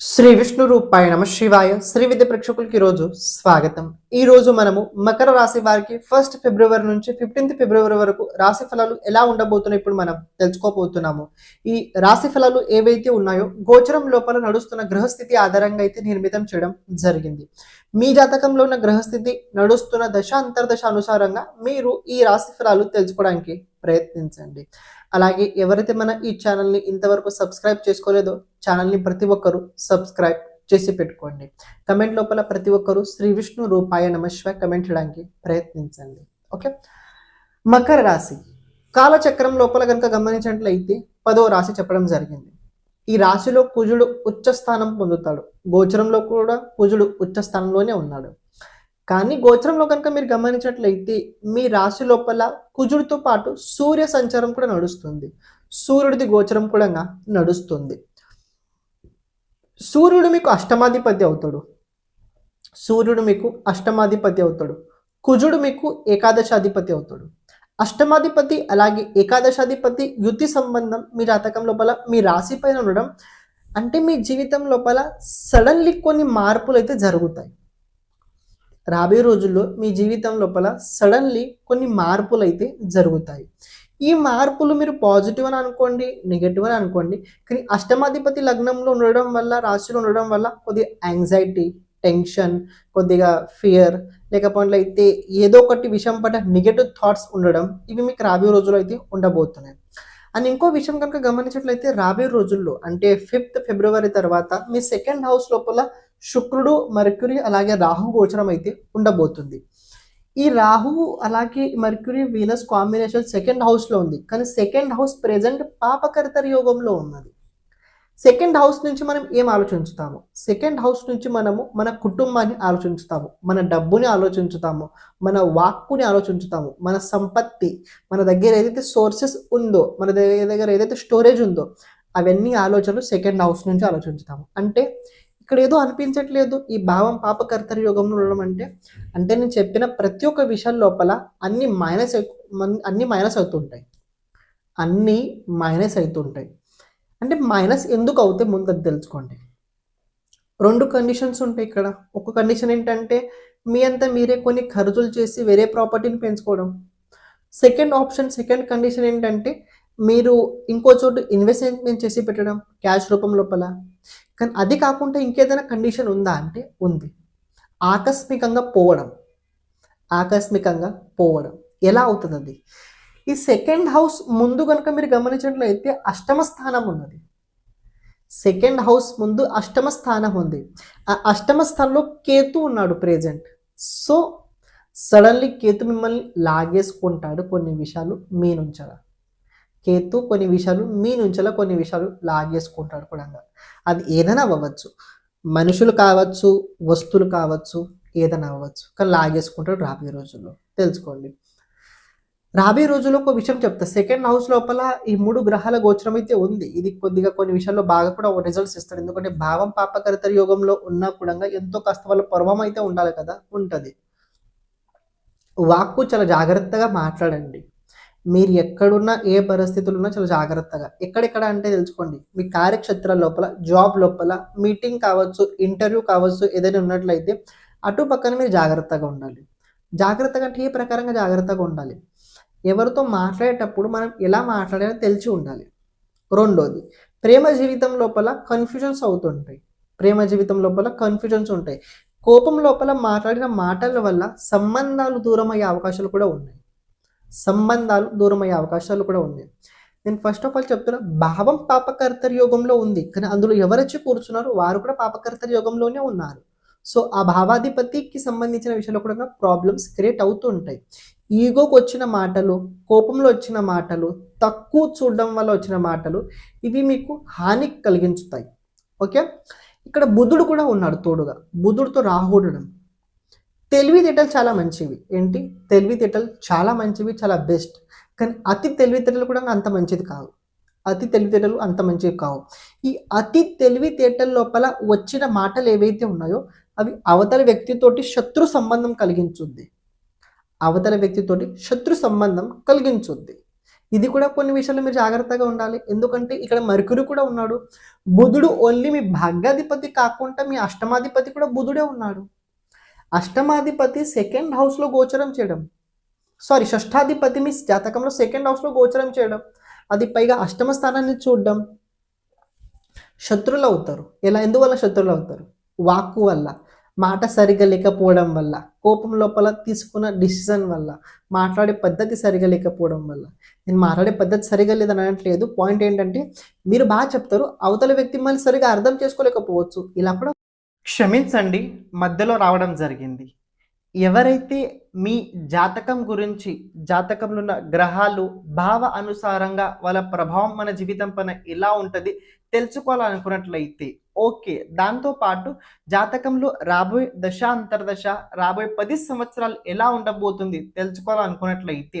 శ్రీ విష్ణు రూపాయ నమ శివాయ. శ్రీ విద్య ప్రేక్షకులకి ఈరోజు స్వాగతం. ఈ రోజు మనము మకర రాశి వారికి ఫస్ట్ ఫిబ్రవరి నుంచి ఫిఫ్టీన్త్ ఫిబ్రవరి వరకు రాశి ఫలాలు ఎలా ఉండబోతున్నాయి ఇప్పుడు మనం తెలుసుకోబోతున్నాము. ఈ రాశి ఫలాలు ఏవైతే ఉన్నాయో గోచరం లోపల నడుస్తున్న గ్రహస్థితి ఆధారంగా అయితే నిర్మితం చేయడం జరిగింది. మీ జాతకంలో ఉన్న గ్రహస్థితి నడుస్తున్న దశ అంతర్దశ అనుసారంగా మీరు ఈ రాశి ఫలాలు తెలుసుకోవడానికి ప్రయత్నించండి. అలాగే ఎవరైతే మన ఈ ఛానల్ని ఇంతవరకు సబ్స్క్రైబ్ చేసుకోలేదో ఛానల్ని ప్రతి ఒక్కరూ సబ్స్క్రైబ్ చేసి పెట్టుకోండి. కమెంట్ లోపల ప్రతి ఒక్కరూ శ్రీ విష్ణు రూపాయ నమశివ కమెంట్ చేయడానికి ప్రయత్నించండి. ఓకే? మకర రాశి. కాలచక్రం లోపల కనుక గమనించినట్లయితే పదో రాశి చెప్పడం జరిగింది. ఈ రాశిలో కుజుడు ఉచ్చ స్థానం పొందుతాడు. గోచరంలో కూడా కుజుడు ఉచ్చ స్థానంలోనే ఉన్నాడు. కానీ గోచరంలో కనుక మీరు గమనించినట్లయితే మీ రాశి లోపల కుజుడితో పాటు సూర్య సంచారం కూడా నడుస్తుంది. సూర్యుడిది గోచరం కూడా నడుస్తుంది. సూర్యుడు మీకు అష్టమాధిపతి అవుతాడు. సూర్యుడు మీకు అష్టమాధిపతి అవుతాడు. కుజుడు మీకు ఏకాదశాధిపతి అవుతాడు. అష్టమాధిపతి అలాగే ఏకాదశాధిపతి యుతి సంబంధం మీ జాతకం లోపల మీ రాశి పైన ఉండడం అంటే మీ జీవితం లోపల సడన్లీ కొన్ని మార్పులు అయితే జరుగుతాయి. రాబోయే రోజుల్లో మీ జీవితం లోపల సడన్లీ కొన్ని మార్పులు అయితే జరుగుతాయి. ఈ మార్పులు మీరు పాజిటివ్ అని అనుకోండి నెగటివ్ అని అనుకోండి కానీ అష్టమాధిపతి లగ్నంలో ఉండడం వల్ల రాశిలో ఉండడం వల్ల కొద్దిగా యాంగ్జైటీ టెన్షన్ కొద్దిగా ఫియర్ లేకపోతే అయితే ఏదో ఒకటి విషయం పట్ల నెగటివ్ థాట్స్ ఉండడం ఇవి మీకు రాబోయే రోజుల్లో అయితే ఉండబోతున్నాయి. అండ్ ఇంకో విషయం కనుక గమనించినట్లయితే రాబోయే రోజుల్లో అంటే ఫిఫ్త్ ఫిబ్రవరి తర్వాత మీ సెకండ్ హౌస్ లోపల శుక్రుడు మర్క్యూరీ అలాగే రాహు గోచరం అయితే ఉండబోతుంది. ఈ రాహువు అలాగే మర్క్యూరీ వీనస్ కాంబినేషన్ సెకండ్ హౌస్లో ఉంది. కానీ సెకండ్ హౌస్ ప్రెజెంట్ పాపకర్తరి యోగంలో ఉన్నది. సెకండ్ హౌస్ నుంచి మనం ఏం ఆలోచించుతాము? సెకండ్ హౌస్ నుంచి మనము మన కుటుంబాన్ని ఆలోచించుతాము. మన డబ్బుని ఆలోచించుతాము. మన వాక్కుని ఆలోచించుతాము. మన సంపత్తి మన దగ్గర ఏదైతే సోర్సెస్ ఉందో మన దగ్గర దగ్గర ఏదైతే స్టోరేజ్ ఉందో అవన్నీ ఆలోచనలు సెకండ్ హౌస్ నుంచి ఆలోచించుతాము. అంటే ఇక్కడ ఏదో అనిపించట్లేదు. ఈ భావం పాపకర్తరి యోగంలో ఉండడం అంటే అంటే నేను చెప్పిన ప్రతి ఒక్క విషయం లోపల అన్ని మైనస్ అన్ని మైనస్ అవుతుంటాయి. అన్నీ మైనస్ అవుతుంటాయి. అంటే మైనస్ ఎందుకు అవుతాయి ముందు అది తెలుసుకోండి. రెండు కండిషన్స్ ఉంటాయి ఇక్కడ. ఒక కండిషన్ ఏంటంటే మీ అంతా మీరే కొన్ని ఖర్చులు చేసి వేరే ప్రాపర్టీని పెంచుకోవడం. సెకండ్ ఆప్షన్ సెకండ్ కండిషన్ ఏంటంటే మీరు ఇంకో చోటు ఇన్వెస్ట్మెంట్ చేసి పెట్టడం క్యాష్ రూపం లోపల. కానీ అది కాకుండా ఇంకేదైనా కండిషన్ ఉందా అంటే ఉంది. ఆకస్మికంగా పోవడం. ఆకస్మికంగా పోవడం. ఎలా అవుతుంది అది? ఈ సెకండ్ హౌస్ ముందు కనుక మీరు గమనించినట్లయితే అష్టమ స్థానం ఉన్నది. సెకండ్ హౌస్ ముందు అష్టమ స్థానం ఉంది. ఆ అష్టమ స్థానంలో కేతు ఉన్నాడు ప్రెజెంట్. సో సడన్లీ కేతు మిమ్మల్ని లాగేసుకుంటాడు కొన్ని విషయాలు మీ నుంచల. కేతు కొన్ని విషయాలు మీ నుంచల కొన్ని విషయాలు లాగేసుకుంటాడు కూడా అది ఏదైనా అవ్వచ్చు. మనుషులు కావచ్చు వస్తువులు కావచ్చు ఏదైనా అవ్వచ్చు. కానీ లాగేసుకుంటాడు రాబోయే రోజుల్లో. తెలుసుకోండి. రాబోయే రోజుల్లో ఒక విషయం చెప్తా. సెకండ్ హౌస్ లోపల ఈ మూడు గ్రహాల గోచరం అయితే ఉంది. ఇది కొద్దిగా కొన్ని విషయాల్లో బాగా కూడా రిజల్ట్స్ ఇస్తాడు. ఎందుకంటే భావం పాపకరిత యోగంలో ఉన్నా కూడా ఎంతో కాస్త వాళ్ళ పర్వం అయితే ఉండాలి కదా ఉంటుంది. వాక్కు చాలా జాగ్రత్తగా మాట్లాడండి. మీరు ఎక్కడున్నా ఏ పరిస్థితులు ఉన్నా చాలా జాగ్రత్తగా. ఎక్కడెక్కడ అంటే తెలుసుకోండి. మీ కార్యక్షేత్రాల లోపల జాబ్ లోపల మీటింగ్ కావచ్చు ఇంటర్వ్యూ కావచ్చు ఏదైనా ఉన్నట్లయితే అటు పక్కన మీరు జాగ్రత్తగా ఉండాలి. జాగ్రత్తగా అంటే ఏ ప్రకారంగా జాగ్రత్తగా ఉండాలి? ఎవరితో మాట్లాడేటప్పుడు మనం ఎలా మాట్లాడాలో తెలిసి ఉండాలి. రెండోది ప్రేమ జీవితం లోపల కన్ఫ్యూజన్స్ అవుతుంటాయి. ప్రేమ జీవితం లోపల కన్ఫ్యూజన్స్ ఉంటాయి. కోపం లోపల మాట్లాడిన మాటల వల్ల సంబంధాలు దూరం అయ్యే అవకాశాలు కూడా ఉన్నాయి. సంబంధాలు దూరం అయ్యే అవకాశాలు కూడా ఉన్నాయి. నేను ఫస్ట్ ఆఫ్ ఆల్ చెప్తున్నా భావం పాపకర్తరి యోగంలో ఉంది. కానీ అందులో ఎవరొచ్చి కూర్చున్నారో వారు కూడా పాపకర్తరి యోగంలోనే ఉన్నారు. సో ఆ భావాధిపతికి సంబంధించిన విషయంలో కూడా ప్రాబ్లమ్స్ క్రియేట్ అవుతూ ఉంటాయి. ఈగోకి వచ్చిన మాటలు కోపంలో వచ్చిన మాటలు తక్కువ చూడడం వల్ల వచ్చిన మాటలు ఇవి మీకు హాని కలిగించుతాయి. ఓకే ఇక్కడ బుధుడు కూడా ఉన్నాడు తోడుగా. బుధుడితో రాహుడడం తెలివితేటలు చాలా మంచివి. ఏంటి? తెలివితేటలు చాలా మంచివి చాలా బెస్ట్ కానీ అతి తెలివితేటలు కూడా అంత మంచిది కాదు అతి తెలివితేటలు అంత మంచివి కావు. ఈ అతి తెలివితేటల లోపల వచ్చిన మాటలు ఏవైతే ఉన్నాయో అవి అవతల వ్యక్తితోటి శత్రు సంబంధం కలిగించుద్ది. అవతల వ్యక్తితోటి శత్రు సంబంధం కలిగించుద్ది. ఇది కూడా కొన్ని విషయాలు మీరు జాగ్రత్తగా ఉండాలి. ఎందుకంటే ఇక్కడ మర్కురి కూడా ఉన్నాడు. బుధుడు ఓన్లీ మీ భాగ్యాధిపతి కాకుండా మీ అష్టమాధిపతి కూడా బుధుడే ఉన్నాడు. అష్టమాధిపతి సెకండ్ హౌస్లో గోచరం చేయడం. సారీ షష్ఠాధిపతి మీ జాతకంలో సెకండ్ హౌస్లో గోచరం చేయడం. అది పైగా అష్టమ స్థానాన్ని చూడడం. శత్రులు అవుతారు. ఎలా? ఎందువల్ల శత్రులు అవుతారు? వాక్కు వల్ల. మాట సరిగా లేకపోవడం వల్ల కోపం లోపల తీసుకున్న డిసిజన్ వల్ల మాట్లాడే పద్ధతి సరిగా లేకపోవడం వల్ల. నేను మాట్లాడే పద్ధతి సరిగా లేదని అనట్లేదు పాయింట్ ఏంటంటే మీరు బాగా చెప్తారు అవతల వ్యక్తి మళ్ళీ సరిగా అర్థం చేసుకోలేకపోవచ్చు. ఇలా కూడా క్షమించండి మధ్యలో రావడం జరిగింది. ఎవరైతే మీ జాతకం గురించి జాతకంలో ఉన్న గ్రహాలు భావ అనుసారంగా వాళ్ళ ప్రభావం మన జీవితం పైన ఎలా ఉంటుంది తెలుసుకోవాలనుకున్నట్లయితే ఓకే. దాంతో పాటు జాతకంలో రాబోయే దశ అంతర్దశ రాబోయే పది సంవత్సరాలు ఎలా ఉండబోతుంది తెలుసుకోవాలనుకున్నట్లయితే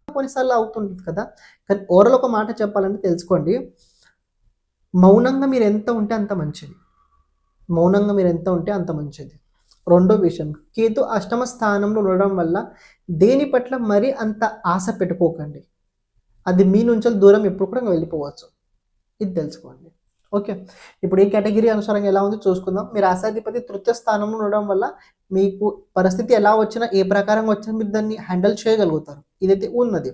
కొన్నిసార్లు అవుతుంటుంది కదా. కానీ ఓవరాల్ ఒక మాట చెప్పాలంటే తెలుసుకోండి. మౌనంగా మీరు ఎంత ఉంటే అంత మంచిది. మౌనంగా మీరు ఎంత ఉంటే అంత మంచిది. రెండో విషయం కేతు అష్టమ స్థానంలో ఉండడం వల్ల దేని పట్ల మరీ అంత ఆశ పెట్టుకోకండి. అది మీ నుంచి దూరం ఎప్పుడు కూడా వెళ్ళిపోవచ్చు. ఇది తెలుసుకోండి. ఓకే. ఇప్పుడు ఈ కేటగిరీ అనుసారంగా ఎలా ఉంది చూసుకుందాం. మీరు ఆశాధిపతి తృతీయ స్థానంలో ఉండడం వల్ల మీకు పరిస్థితి ఎలా వచ్చినా ఏ ప్రకారంగా వచ్చినా మీరు దాన్ని హ్యాండిల్ చేయగలుగుతారు. ఇదైతే ఉన్నది.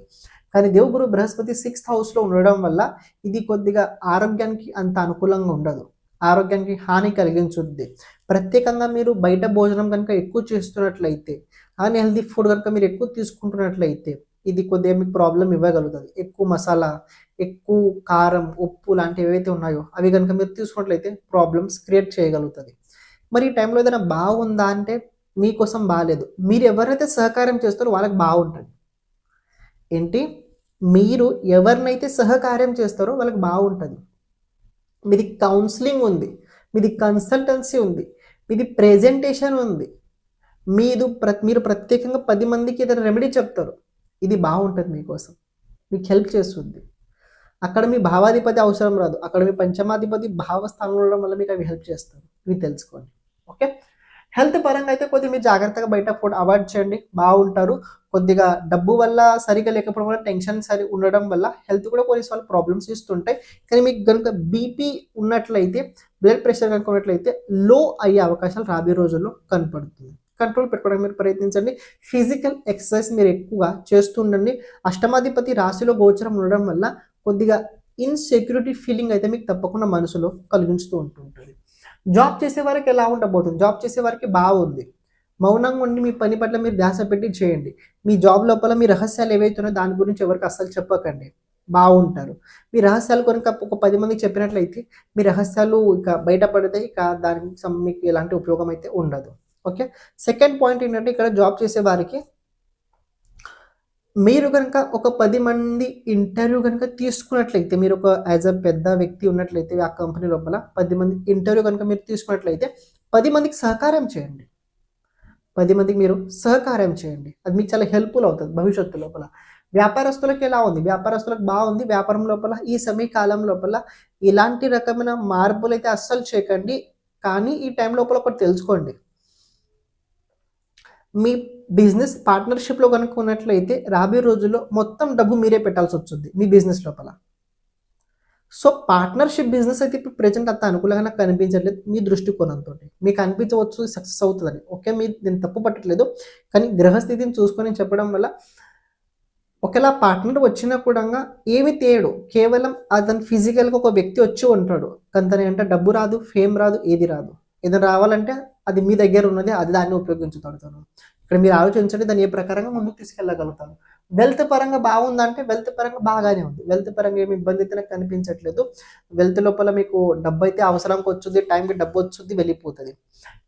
కానీ దేవుగురు బృహస్పతి సిక్స్త్ హౌస్లో ఉండడం వల్ల ఇది కొద్దిగా ఆరోగ్యానికి అంత అనుకూలంగా ఉండదు. ఆరోగ్యానికి హాని కలిగించుద్ది. ప్రత్యేకంగా మీరు బయట భోజనం కనుక ఎక్కువ చేస్తున్నట్లయితే అన్హెల్దీ ఫుడ్ కనుక మీరు ఎక్కువ తీసుకుంటున్నట్లయితే ఇది కొద్దిగా మీకు ప్రాబ్లం ఇవ్వగలుగుతుంది. ఎక్కువ మసాలా ఎక్కువ కారం ఉప్పు లాంటివి ఏవైతే ఉన్నాయో అవి కనుక మీరు తీసుకున్నట్లయితే ప్రాబ్లమ్స్ క్రియేట్ చేయగలుగుతుంది. మరి ఈ టైంలో ఏదైనా బాగుందా అంటే మీకోసం బాగాలేదు మీరు ఎవరైతే సహకారం చేస్తారో వాళ్ళకి బాగుంటుంది. ఏంటి? మీరు ఎవరినైతే సహకార్యం చేస్తారో వాళ్ళకి బాగుంటుంది. మీది కౌన్సిలింగ్ ఉంది. మీది కన్సల్టెన్సీ ఉంది. మీది ప్రెజెంటేషన్ ఉంది. మీరు ప్ర మీరు ప్రత్యేకంగా పది మందికి ఏదైనా రెమెడీ చెప్తారు. ఇది బాగుంటుంది మీకోసం. మీకు హెల్ప్ చేస్తుంది. అక్కడ మీ భావాధిపతి అవసరం రాదు. అక్కడ మీ పంచమాధిపతి భావస్థానంలో ఉండడం వల్ల మీకు అవి హెల్ప్ చేస్తారు. ఇవి తెలుసుకోండి. ఓకే? హెల్త్ పరంగా అయితే కొద్దిగా మీరు జాగ్రత్తగా బయట ఫుడ్ అవాయిడ్ చేయండి. బాగుంటారు. కొద్దిగా డబ్బు వల్ల సరిగా లేకపోవడం వల్ల టెన్షన్ సరి ఉండడం వల్ల హెల్త్ కూడా కొన్నిసార్లు ప్రాబ్లమ్స్ ఇస్తుంటాయి. కానీ మీకు కనుక బీపీ ఉన్నట్లయితే బ్లడ్ ప్రెషర్ కనుక ఉన్నట్లయితే లో అయ్యే అవకాశాలు రాబోయే రోజుల్లో కనపడుతుంది. కంట్రోల్ పెట్టుకోవడానికి మీరు ప్రయత్నించండి. ఫిజికల్ ఎక్సర్సైజ్ మీరు ఎక్కువగా చేస్తుండండి. అష్టమాధిపతి రాశిలో గోచరం ఉండడం వల్ల కొద్దిగా ఇన్సెక్యూరిటీ ఫీలింగ్ అయితే మీకు తప్పకుండా మనసులో కలిగించుతూ ఉంటుంటుంది జాబ్ చేసే వారికి ఎలా ఉండబోతుంది? జాబ్ చేసే వారికి బాగుంది. మౌనంగా ఉండి మీ పని పట్ల మీరు ధ్యాస పెట్టి చేయండి. మీ జాబ్ లోపల మీ రహస్యాలు ఏవైతున్నాయో దాని గురించి ఎవరికి అస్సలు చెప్పకండి. బాగుంటారు. మీ రహస్యాలు కనుక ఒక పది మందికి చెప్పినట్లయితే మీ రహస్యాలు ఇక బయటపడితే ఇక దానికి మీకు ఎలాంటి ఉపయోగం అయితే ఉండదు. ఓకే సెకండ్ పాయింట్ ఏంటంటే ఇక్కడ జాబ్ చేసే వారికి మీరు కనుక ఒక పది మంది ఇంటర్వ్యూ కనుక తీసుకున్నట్లయితే మీరు ఒక యాజ్ అ పెద్ద వ్యక్తి ఉన్నట్లయితే ఆ కంపెనీ లోపల పది మంది ఇంటర్వ్యూ కనుక మీరు తీసుకున్నట్లయితే పది మందికి సహకారం చేయండి. పది మందికి మీరు సహకారం చేయండి. అది మీకు చాలా హెల్ప్ఫుల్ అవుతుంది భవిష్యత్తు లోపల. వ్యాపారస్తులకు ఎలా ఉంది? వ్యాపారస్తులకు బాగుంది? వ్యాపారం లోపల ఈ సమయకాలం లోపల ఇలాంటి రకమైన మార్పులు అయితే అస్సలు చేయకండి. కానీ ఈ టైం లోపల ఒకటి తెలుసుకోండి. మీ బిజినెస్ పార్ట్నర్షిప్లో కనుక ఉన్నట్లయితే రాబోయే రోజుల్లో మొత్తం డబ్బు మీరే పెట్టాల్సి వస్తుంది మీ బిజినెస్ లోపల. సో పార్ట్నర్షిప్ బిజినెస్ అయితే ఇప్పుడు ప్రజెంట్ అంత అనుకూలంగా నాకు కనిపించట్లేదు మీ దృష్టికోణంతో మీకు అనిపించవచ్చు సక్సెస్ అవుతుందని. ఓకే మీ నేను తప్పు పట్టట్లేదు కానీ గ్రహస్థితిని చూసుకొని చెప్పడం వల్ల ఒకలా పార్ట్నర్ వచ్చినా కూడా ఏమి తేడు. కేవలం అతను ఫిజికల్గా ఒక వ్యక్తి వచ్చి ఉంటాడు. కానీ తన అంటే డబ్బు రాదు ఫేమ్ రాదు ఏది రాదు. ఏదైనా రావాలంటే అది మీ దగ్గర ఉన్నది అది దాన్ని ఉపయోగించుతాడు ఇక్కడ మీరు ఆలోచించండి దాన్ని ఏ ప్రకారంగా ముందుకు తీసుకెళ్ళగలుగుతాను వెల్త్ పరంగా బాగుందంటే వెల్త్ పరంగా బాగానే ఉంది. వెల్త్ పరంగా ఏమి ఇబ్బంది అయితే నాకు కనిపించట్లేదు. వెల్త్ లోపల మీకు డబ్బు అయితే అవసరంకి వచ్చింది టైంకి డబ్బు వచ్చింది వెళ్ళిపోతుంది.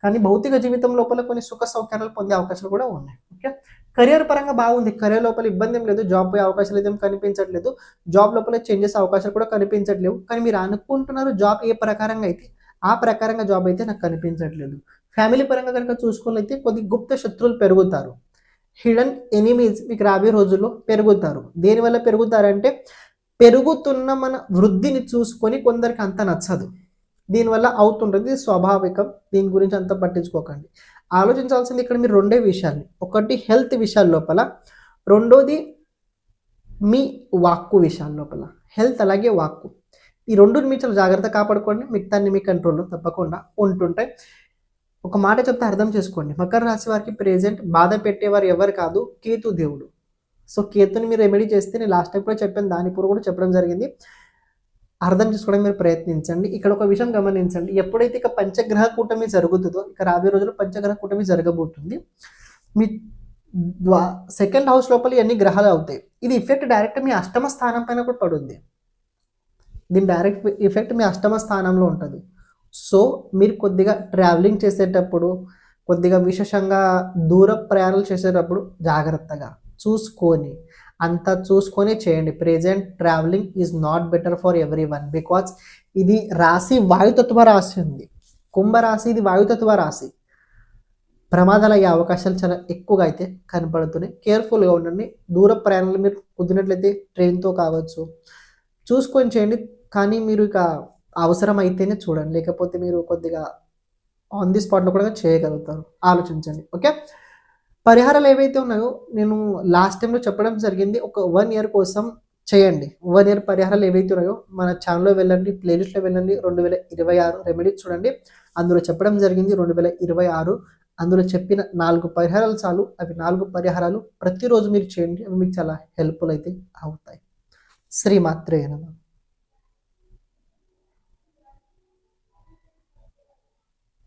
కానీ భౌతిక జీవితం లోపల కొన్ని సుఖ సౌకర్యాలు పొందే అవకాశాలు కూడా ఉన్నాయి. ఓకే కెరియర్ పరంగా బాగుంది. కెరియర్ లోపల ఇబ్బంది ఏం లేదు. జాబ్ పోయే అవకాశాలు అయితే ఏం కనిపించట్లేదు. జాబ్ లోపల చేంజెస్ అవకాశాలు కూడా కనిపించట్లేవు. కానీ మీరు అనుకుంటున్నారు జాబ్ ఏ ప్రకారంగా అయితే ఆ ప్రకారంగా జాబ్ అయితే నాకు కనిపించట్లేదు. ఫ్యామిలీ పరంగా కనుక చూసుకున్నైతే కొద్ది గుప్త శత్రువులు పెరుగుతారు. హిడన్ ఎనిమీస్ మీకు రాబోయే రోజుల్లో పెరుగుతారు. దేనివల్ల పెరుగుతారంటే పెరుగుతున్న మన వృద్ధిని చూసుకొని కొందరికి అంత నచ్చదు. దీనివల్ల అవుతుంటుంది స్వాభావికం. దీని గురించి అంత పట్టించుకోకండి. ఆలోచించాల్సింది ఇక్కడ మీరు రెండే విషయాలు. ఒకటి హెల్త్ విషయాల లోపల రెండోది మీ వాక్కు విషయాల లోపల. హెల్త్ అలాగే వాక్కు. ఈ రెండు మీరు చాలా జాగ్రత్త కాపాడుకోండి. మిగతాన్ని మీ కంట్రోల్లో తప్పకుండా ఉంటుంటాయి. ఒక మాట చెప్తే అర్థం చేసుకోండి. మకర రాశి వారికి ప్రెజెంట్ బాధ పెట్టేవారు ఎవరు కాదు కేతు దేవుడు. సో కేతుని మీరు రెమెడీ చేస్తే నేను లాస్ట్ టైం కూడా చెప్పాను దాని పూర్వ కూడా చెప్పడం జరిగింది. అర్థం చేసుకోవడం మీరు ప్రయత్నించండి. ఇక్కడ ఒక విషయం గమనించండి. ఎప్పుడైతే ఇక పంచగ్రహ కూటమి జరుగుతుందో ఇక రాబోయే రోజుల్లో పంచగ్రహ కూటమి జరగబోతుంది. మీ ద్వా సెకండ్ హౌస్ లోపల ఇవన్నీ గ్రహాలు అవుతాయి? ఇది ఇఫెక్ట్ డైరెక్ట్ మీ అష్టమ స్థానం పైన కూడా పడుంది దీని డైరెక్ట్ ఎఫెక్ట్ మీ అష్టమ స్థానంలో ఉంటుంది. సో మీరు కొద్దిగా ట్రావెలింగ్ చేసేటప్పుడు కొద్దిగా విశేషంగా దూర ప్రయాణాలు చేసేటప్పుడు జాగ్రత్తగా చూసుకొని అంతా చూసుకొని చేయండి. Present travelling is not better for everyone because ఇది రాశి వాయుతత్వ రాశి ఉంది. కుంభరాశి ఇది వాయుతత్వ రాశి. ప్రమాదాలు అయ్యే అవకాశాలు చాలా ఎక్కువగా అయితే కనపడుతున్నాయి. కేర్ఫుల్గా ఉండండి. దూర ప్రయాణాలు మీరు కుదిరినట్లయితే ట్రైన్తో కావచ్చు. చూసుకొని చేయండి. కానీ మీరు ఇక అవసరం అయితేనే చూడండి. లేకపోతే మీరు కొద్దిగా ఆన్ ది స్పాట్లో కూడా చేయగలుగుతారు. ఆలోచించండి. ఓకే? పరిహారాలు ఏవైతే ఉన్నాయో నేను లాస్ట్ టైంలో చెప్పడం జరిగింది. ఒక వన్ ఇయర్ కోసం చేయండి. వన్ ఇయర్ పరిహారాలు ఏవైతే ఉన్నాయో మన ఛానల్లో వెళ్ళండి ప్లేలిస్ట్లో వెళ్ళండి. రెండు వేల ఇరవై ఆరు రెమెడీస్ చూడండి. అందులో చెప్పడం జరిగింది రెండు వేల ఇరవై ఆరు. అందులో చెప్పిన నాలుగు పరిహారాలు చాలు. అవి నాలుగు పరిహారాలు ప్రతిరోజు మీరు చేయండి. అవి మీకు చాలా హెల్ప్ఫుల్ అయితే అవుతాయి. శ్రీమాత్రేనమా